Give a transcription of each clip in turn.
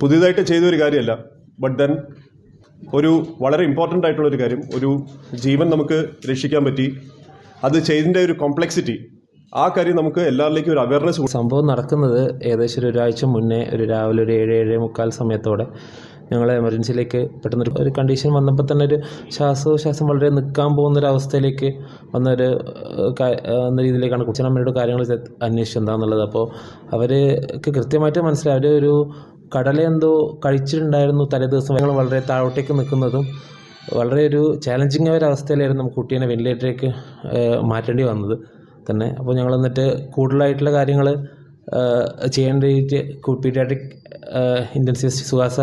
പുതിയതായിട്ട് ചെയ്തൊരു കാര്യമല്ല. ബട്ട് ദെൻ ഒരു വളരെ ഇമ്പോർട്ടന്റ് ആയിട്ടുള്ളൊരു കാര്യം ഒരു ജീവൻ നമുക്ക് രക്ഷിക്കാൻ പറ്റി. അത് ചെയ്തതിന്റെ ഒരു കോംപ്ലക്സിറ്റി ആ കാര്യം നമുക്ക് എല്ലാവരിലേക്കും ഒരു അവയർനെസ് സംഭവം നടക്കുന്നത് ഏകദേശം ഒരു ഒരാഴ്ച മുന്നേ ഒരു രാവിലെ ഒരു ഏഴ് ഏഴ് മുക്കാൽ സമയത്തോടെ ഞങ്ങൾ എമർജൻസിയിലേക്ക് പെട്ടെന്ന് ഒരു- കണ്ടീഷൻ വന്നപ്പോൾ തന്നെ ഒരു ശ്വാസോശ്വാസം വളരെ നിൽക്കാൻ പോകുന്ന ഒരു അവസ്ഥയിലേക്ക് വന്ന എന്ന രീതിയിലേക്കാണ് കൊച്ചനമ്മയുടെ കാര്യങ്ങൾ അന്വേഷിച്ചത് എന്താണെന്നുള്ളത് അപ്പോൾ അവർക്ക് കൃത്യമായിട്ട് മനസ്സിലായി. അവർ ഒരു കടല എന്തോ കഴിച്ചിട്ടുണ്ടായിരുന്നു തലേദിവസം ഞങ്ങൾ വളരെ താഴോട്ടേക്ക് നിൽക്കുന്നതും വളരെ ഒരു ചാലഞ്ചിങ് ആയ ഒരു അവസ്ഥയിലായിരുന്നു നമുക്ക് കുട്ടീനെ വെന്റിലേറ്ററിലേക്ക് മാറ്റേണ്ടി വന്നത് തന്നെ അപ്പോൾ ഞങ്ങൾ എന്നിട്ട് കൂടുതലായിട്ടുള്ള കാര്യങ്ങൾ ചെയ്യേണ്ടിയിട്ട് പീഡിയാട്രിക് ഇന്റൻസിവിസ്റ്റ് സുഹാസ്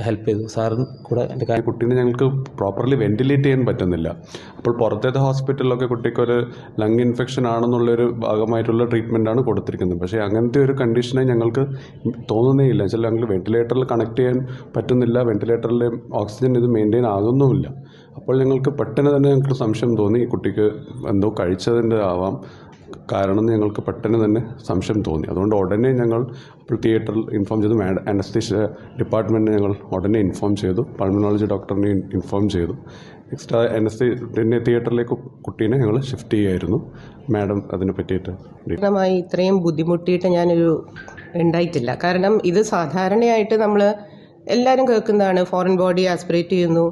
ഹെൽപ്പ് ചെയ്തു. സാറും കൂടെ എന്റെ കാര്യം കുട്ടീനെ ഞങ്ങൾക്ക് പ്രോപ്പർലി വെന്റിലേറ്റ് ചെയ്യാൻ പറ്റുന്നില്ല. അപ്പോൾ പുറത്തേത് ഹോസ്പിറ്റലിലൊക്കെ കുട്ടിക്കൊരു ലങ് ഇൻഫെക്ഷൻ ആണെന്നുള്ളൊരു ഭാഗമായിട്ടുള്ള ട്രീറ്റ്മെന്റാണ് കൊടുത്തിരിക്കുന്നത്. പക്ഷേ അങ്ങനത്തെ ഒരു കണ്ടീഷനെ ഞങ്ങൾക്ക് തോന്നുന്നേ ഇല്ല. വെച്ചാൽ ഞങ്ങൾക്ക് വെന്റിലേറ്ററിൽ കണക്ട് ചെയ്യാൻ പറ്റുന്നില്ല. വെന്റിലേറ്ററിൽ ഓക്സിജൻ ഇത് മെയിന്റെയിൻ ആകുന്നുമില്ല. അപ്പോൾ ഞങ്ങൾക്ക് പെട്ടെന്ന് തന്നെ ഞങ്ങൾക്ക് സംശയം തോന്നി. ഈ കുട്ടിക്ക് എന്തോ കഴിച്ചതിന്റെ ആവാം കാരണം ഞങ്ങൾക്ക് പെട്ടെന്ന് തന്നെ സംശയം തോന്നി. അതുകൊണ്ട് ഉടനെ ഞങ്ങൾ തിയേറ്ററിൽ ഇൻഫോം ചെയ്തു. അനസ്തീഷ്യ ഡിപ്പാർട്ട്മെന്റിനെ ഞങ്ങൾ ഉടനെ ഇൻഫോം ചെയ്തു. പൾമിനോളജി ഡോക്ടറിനെ ഇൻഫോം ചെയ്തു. നെക്സ്റ്റ് അനസ്തി പിന്നെ തിയേറ്ററിലേക്ക് കുട്ടീനെ ഞങ്ങൾ ഷിഫ്റ്റ് ചെയ്യായിരുന്നു. മാഡം അതിനെ പറ്റിയിട്ട് ഇത്രയും ബുദ്ധിമുട്ടിയിട്ട് ഞാനൊരു ഉണ്ടായിട്ടില്ല. കാരണം ഇത് സാധാരണയായിട്ട് നമ്മൾ എല്ലാവരും കേൾക്കുന്നതാണ്. ഫോറിൻ ബോഡി ആസ്പിറേറ്റ് ചെയ്യുന്നു.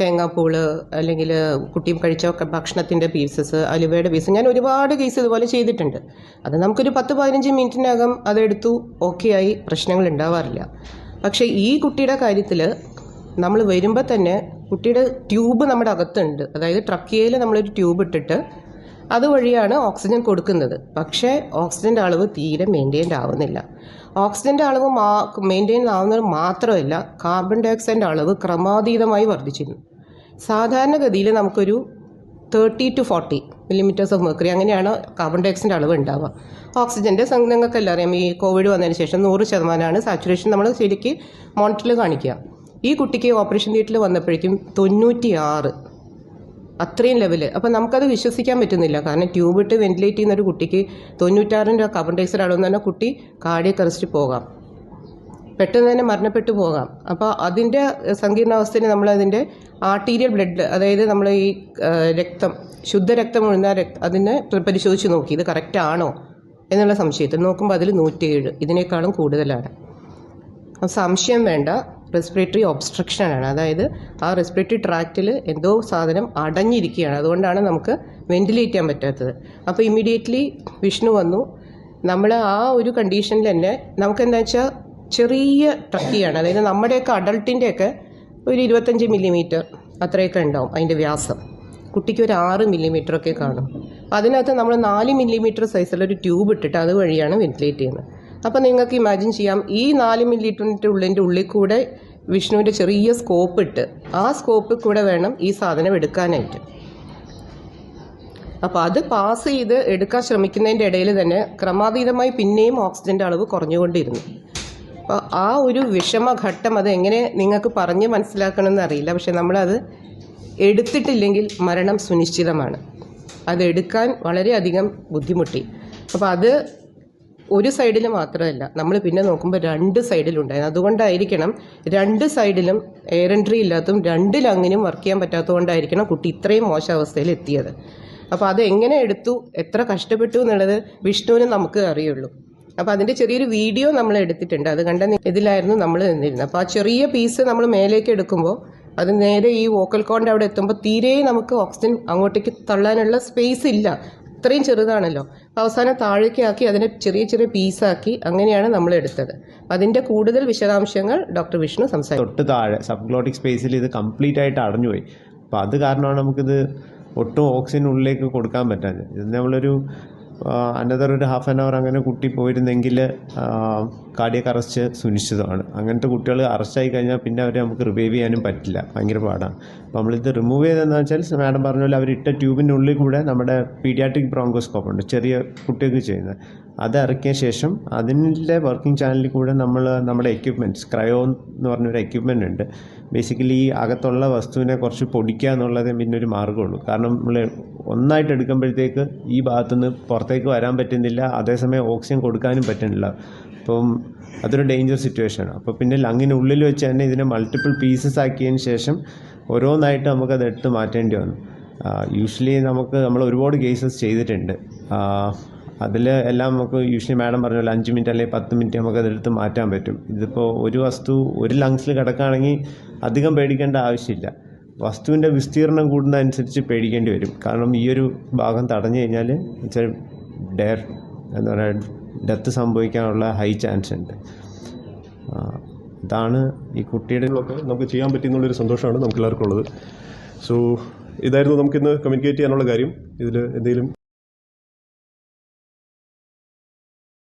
തേങ്ങാപ്പൂൾ അല്ലെങ്കിൽ കുട്ടിയും കഴിച്ച ഭക്ഷണത്തിന്റെ പീസസ് അലുവയുടെ പീസ് ഞാൻ ഒരുപാട് കേസ് ഇതുപോലെ ചെയ്തിട്ടുണ്ട്. അത് നമുക്കൊരു പത്ത് പതിനഞ്ച് മിനിറ്റിനകം അതെടുത്തു ഓക്കെ ആയി പ്രശ്നങ്ങൾ ഉണ്ടാവാറില്ല. പക്ഷേ ഈ കുട്ടിയുടെ കാര്യത്തിൽ നമ്മൾ വരുമ്പോൾ തന്നെ കുട്ടിയുടെ ട്യൂബ് നമ്മുടെ അകത്തുണ്ട്. അതായത് ട്രക്കിയയിൽ നമ്മളൊരു ട്യൂബ് ഇട്ടിട്ട് അതുവഴിയാണ് ഓക്സിജൻ കൊടുക്കുന്നത്. പക്ഷേ ഓക്സിജന്റെ അളവ് തീരെ മെയിന്റെയിൻ ആവുന്നില്ല. ഓക്സിജന്റെ അളവ് മാ മെയിന്റെയിൻ ആവുന്നത് മാത്രമല്ല കാർബൺ ഡയോക്സൈഡിന്റെ അളവ് ക്രമാതീതമായി വർദ്ധിച്ചിരുന്നു. സാധാരണഗതിയിൽ നമുക്കൊരു thirty to forty millimetres of mercury അങ്ങനെയാണ് കാർബൺ ഡൈ ഓക്സൈഡിന്റെ അളവ് ഉണ്ടാവുക. ഓക്സിജന്റെ നിങ്ങൾക്ക് അറിയാം ഈ കോവിഡ് വന്നതിന് ശേഷം നൂറ് ശതമാനമാണ് സാച്ചുറേഷൻ നമ്മൾ ശരിക്ക് മോണിറ്ററിൽ കാണിക്കുക. ഈ കുട്ടിക്ക് ഓപ്പറേഷൻ തിയേറ്ററിൽ വന്നപ്പോഴേക്കും തൊണ്ണൂറ്റി ആറ് അത്രയും ലെവൽ അപ്പം നമുക്കത് വിശ്വസിക്കാൻ പറ്റുന്നില്ല. കാരണം ട്യൂബ് ഇട്ട് വെന്റിലേറ്റ് ചെയ്യുന്ന ഒരു കുട്ടിക്ക് തൊണ്ണൂറ്റാറിന്റെ കാർബൺ ഡൈഓക്സൈഡ് അളവ് തന്നെ കുട്ടി കാർഡിയക് അറസ്റ്റ് പോകാം. പെട്ടെന്ന് തന്നെ മരണപ്പെട്ടു പോകാം. അപ്പോൾ അതിന്റെ സങ്കീർണാവസ്ഥയിൽ നമ്മളതിന്റെ ആർട്ടീരിയൽ ബ്ലഡ് അതായത് നമ്മൾ ഈ രക്തം ശുദ്ധരക്തം ഒഴുന്ന രക്തം അതിനെ പരിശോധിച്ച് നോക്കി. ഇത് കറക്റ്റ് ആണോ എന്നുള്ള സംശയത്തിൽ നോക്കുമ്പോൾ അതിൽ നൂറ്റിയേഴ് ഇതിനേക്കാളും കൂടുതലാണ്. അപ്പോൾ സംശയം വേണ്ട. റെസ്പിറേറ്ററി ഒബ്സ്ട്രക്ഷനാണ് അതായത് ആ റെസ്പിറേറ്ററി ട്രാക്റ്റിൽ എന്തോ സാധനം അടഞ്ഞിരിക്കുകയാണ് അതുകൊണ്ടാണ് നമുക്ക് വെന്റിലേറ്റ് ചെയ്യാൻ പറ്റാത്തത്. അപ്പോൾ ഇമ്മീഡിയറ്റ്ലി വിഷ്ണു വന്നു. നമ്മൾ ആ ഒരു കണ്ടീഷനിൽ തന്നെ നമുക്ക് എന്താ വെച്ചാൽ ചെറിയ ട്രക്കിയാണ്. അതായത് നമ്മുടെയൊക്കെ അഡൾട്ടിന്റെയൊക്കെ ഒരു ഇരുപത്തഞ്ച് മില്ലിമീറ്റർ അത്രയൊക്കെ ഉണ്ടാവും അതിന്റെ വ്യാസം. കുട്ടിക്ക് ഒരു ആറ് മില്ലിമീറ്റർ ഒക്കെ കാണും. അതിനകത്ത് നമ്മൾ നാല് മില്ലിമീറ്റർ സൈസുള്ള ഒരു ട്യൂബ് ഇട്ടിട്ട് അതുവഴിയാണ് വെന്റിലേറ്റ് ചെയ്യുന്നത്. അപ്പോൾ നിങ്ങൾക്ക് ഇമാജിൻ ചെയ്യാം ഈ നാല് മില്ലിമീറ്ററിന്റെ ഉള്ളിന്റെ ഉള്ളിൽ കൂടെ വിഷ്ണുവിന്റെ ചെറിയ സ്കോപ്പ് ഇട്ട് ആ സ്കോപ്പിൽ കൂടെ വേണം ഈ സാധനം എടുക്കാനായിട്ട്. അപ്പോൾ അത് പാസ് ചെയ്ത് എടുക്കാൻ ശ്രമിക്കുന്നതിന്റെ ഇടയിൽ തന്നെ ക്രമാതീതമായി പിന്നെയും ഓക്സിജന്റെ അളവ് കുറഞ്ഞുകൊണ്ടിരുന്നു. അപ്പോൾ ആ ഒരു വിഷമഘട്ടം അത് എങ്ങനെ നിങ്ങൾക്ക് പറഞ്ഞ് മനസ്സിലാക്കണമെന്ന് അറിയില്ല. പക്ഷെ നമ്മളത് എടുത്തിട്ടില്ലെങ്കിൽ മരണം സുനിശ്ചിതമാണ്. അതെടുക്കാൻ വളരെയധികം ബുദ്ധിമുട്ടി. അപ്പോൾ അത് ഒരു സൈഡിൽ മാത്രമല്ല നമ്മൾ പിന്നെ നോക്കുമ്പോൾ രണ്ട് സൈഡിലുണ്ടായിരുന്നു. അതുകൊണ്ടായിരിക്കണം രണ്ട് സൈഡിലും എയർ എൻട്രി ഇല്ലാത്തതും രണ്ട് ലങ്ങിനും വർക്ക് ചെയ്യാൻ പറ്റാത്തതുകൊണ്ടായിരിക്കണം കുട്ടി ഇത്രയും മോശം അവസ്ഥയിൽ എത്തിയത്. അപ്പോൾ അത് എങ്ങനെ എടുത്തു എത്ര കഷ്ടപ്പെട്ടു എന്നുള്ളത് വിഷ്ണുവിന് നമുക്ക് അറിയുള്ളൂ. അപ്പോൾ അതിന്റെ ചെറിയൊരു വീഡിയോ നമ്മൾ എടുത്തിട്ടുണ്ട്. അത് കണ്ട ഇതിലായിരുന്നു നമ്മൾ നിന്നിരുന്നത്. അപ്പോൾ ആ ചെറിയ പീസ് നമ്മൾ മേലേക്ക് എടുക്കുമ്പോൾ അത് നേരെ ഈ വോക്കൽ കോണിന്റെ അവിടെ എത്തുമ്പോൾ തീരെ നമുക്ക് ഓക്സിജൻ അങ്ങോട്ടേക്ക് തള്ളാനുള്ള സ്പേസ് ഇല്ല. ഇത്രയും ചെറുതാണല്ലോ. അവസാനം താഴേക്ക് ആക്കി അതിനെ ചെറിയ ചെറിയ പീസാക്കി അങ്ങനെയാണ് നമ്മൾ എടുത്തത്. അതിന്റെ കൂടുതൽ വിശദാംശങ്ങൾ ഡോക്ടർ വിഷ്ണു സംസാരിക്കും. തൊട്ട് താഴെ സബ്ഗ്ലോട്ടിക് സ്പേസിൽ ഇത് കംപ്ലീറ്റ് ആയിട്ട് അടഞ്ഞുപോയി. അപ്പോൾ അത് കാരണമാണ് നമുക്കിത് ഒട്ടും ഓക്സിജൻ ഉള്ളിലേക്ക് കൊടുക്കാൻ പറ്റാത്തത് ഇത് നമ്മളൊരു അനദർ ഒരു ഹാഫ് ആൻ അവർ അങ്ങനെ കുട്ടി പോയിരുന്നെങ്കിൽ കാടിയൊക്കെ അറസ്റ്റ് സുനിശ്ചിതമാണ്. അങ്ങനത്തെ കുട്ടികൾ അറസ്റ്റായി കഴിഞ്ഞാൽ പിന്നെ അവരെ നമുക്ക് റിവൈവ് ചെയ്യാനും പറ്റില്ല. ഭയങ്കര പാടാണ്. അപ്പോൾ നമ്മളിത് റിമൂവ് ചെയ്തതെന്ന് വെച്ചാൽ മാഡം പറഞ്ഞ പോലെ അവരിട്ട ട്യൂബിന്റെ ഉള്ളിൽ കൂടെ നമ്മുടെ പീഡിയാട്രിക് ബ്രോങ്കോസ്കോപ്പ് ഉണ്ട്. ചെറിയ കുട്ടികൾക്ക് ചെയ്യുന്നത്. അത് ഇറക്കിയ ശേഷം അതിന്റെ വർക്കിംഗ് ചാനലിൽ കൂടെ നമ്മൾ നമ്മുടെ എക്യുപ്മെന്റ്സ് ക്രയോ എന്ന് പറഞ്ഞൊരു എക്യുപ്മെന്റ് ഉണ്ട്. ബേസിക്കലി ഈ അകത്തുള്ള വസ്തുവിനെ കുറച്ച് പൊടിക്കുക എന്നുള്ളതേ പിന്നെ ഒരു മാർഗമുള്ളൂ കാരണം നമ്മൾ ഒന്നായിട്ട് എടുക്കുമ്പോഴത്തേക്ക് ഈ ഭാഗത്തുനിന്ന് പുറത്തേക്ക് വരാൻ പറ്റുന്നില്ല അതേസമയം ഓക്സിജൻ കൊടുക്കാനും പറ്റുന്നില്ല. അപ്പം അതൊരു ഡേഞ്ചർ സിറ്റുവേഷനാണ് അപ്പോൾ പിന്നെ ലങ്ങിനുള്ളിൽ വെച്ച് തന്നെ ഇതിനെ മൾട്ടിപ്പിൾ പീസസ് ആക്കിയതിന് ശേഷം ഓരോന്നായിട്ട് നമുക്കത് എടുത്ത് മാറ്റേണ്ടി വന്നു. യൂഷ്വലി നമുക്ക് നമ്മൾ ഒരുപാട് കേസസ് ചെയ്തിട്ടുണ്ട്. അതിൽ എല്ലാം നമുക്ക് യൂഷ്വലി മാഡം പറഞ്ഞ പോലെ അഞ്ച് മിനിറ്റ് അല്ലെങ്കിൽ പത്ത് മിനിറ്റ് നമുക്ക് അതെടുത്ത് മാറ്റാൻ പറ്റും. ഇതിപ്പോൾ ഒരു വസ്തു ഒരു ലങ്സിൽ കിടക്കുകയാണെങ്കിൽ അധികം പേടിക്കേണ്ട ആവശ്യമില്ല. വസ്തുവിന്റെ വിസ്തീർണം കൂടുന്നതനുസരിച്ച് പേടിക്കേണ്ടി വരും. കാരണം ഈ ഒരു ഭാഗം തടഞ്ഞു കഴിഞ്ഞാൽ വെച്ചാൽ ഡെയർ എന്താ പറയുക ഡെത്ത് സംഭവിക്കാനുള്ള ഹൈ ചാൻസ് ഉണ്ട്. ഇതാണ് ഈ കുട്ടിയുടെ ഒക്കെ നമുക്ക് ചെയ്യാൻ പറ്റുന്നുള്ളൊരു സന്തോഷമാണ് നമുക്ക് എല്ലാവർക്കും ഉള്ളത്. സോ ഇതായിരുന്നു നമുക്കിന്ന് കമ്മ്യൂണിക്കേറ്റ് ചെയ്യാനുള്ള കാര്യം. ഇതിൽ എന്തെങ്കിലും